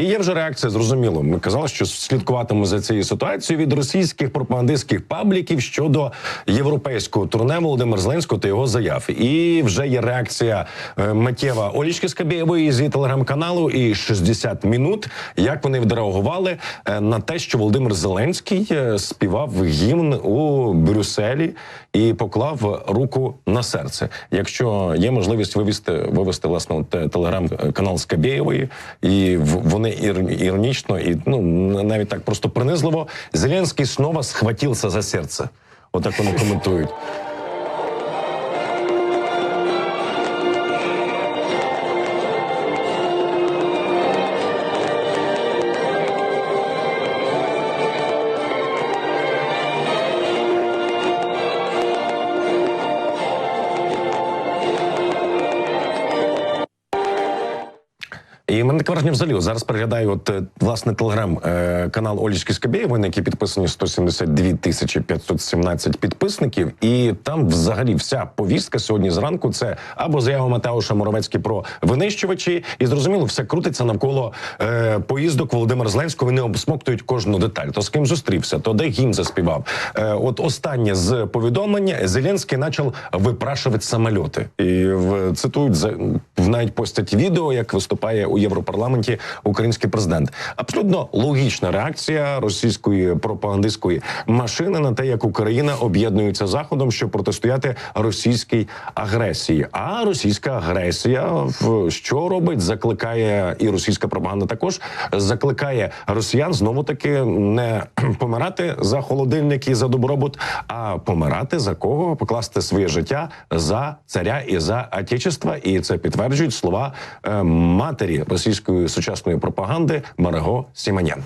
І є вже реакція. Зрозуміло. Ми казали, що слідкуватимемо за цією ситуацією від російських пропагандистських пабліків щодо європейського турне Володимира Зеленського та його заяв. І вже є реакція е, миттєва Олічки Скабєєвої зі телеграм-каналу і 60 минут. Як вони відреагували е, на те, що Володимир Зеленський е, співав гімн у Брюсселі і поклав руку на серце. Якщо є можливість вивести вивести власне телеграм-канал Скабєєвої, і вони ір- іронічно і ну навіть так просто принизливо. Зеленський снова схватився за серце. Отак вони коментують. І мене таке враження взагалі зараз переглядаю от е, власне телеграм е, канал Олічки Скабєєвої, на який підписані 172 тисячі 517 підписників, і там взагалі вся повістка сьогодні зранку це або заява Матеуша Моровецький про винищувачі, і зрозуміло, все крутиться навколо е, поїздок Володимира Зеленського. Вони обсмоктують кожну деталь. То з ким зустрівся, то де гімн заспівав. Е, от останнє з повідомлення Зеленський почав випрашувати самольоти. І в цитують за в навіть постять відео, як виступає у Європарламенті український президент. Абсолютно логічна реакція російської пропагандистської машини на те, як Україна об'єднується заходом, щоб протистояти російській агресії. А російська агресія в що робить? Закликає і російська пропаганда також закликає росіян знову таки не помирати за холодильники і за добробут, а помирати за кого покласти своє життя за царя і за отечество. І це підтверджують слова е, матері російської сучасної пропаганди Марго Сіманян.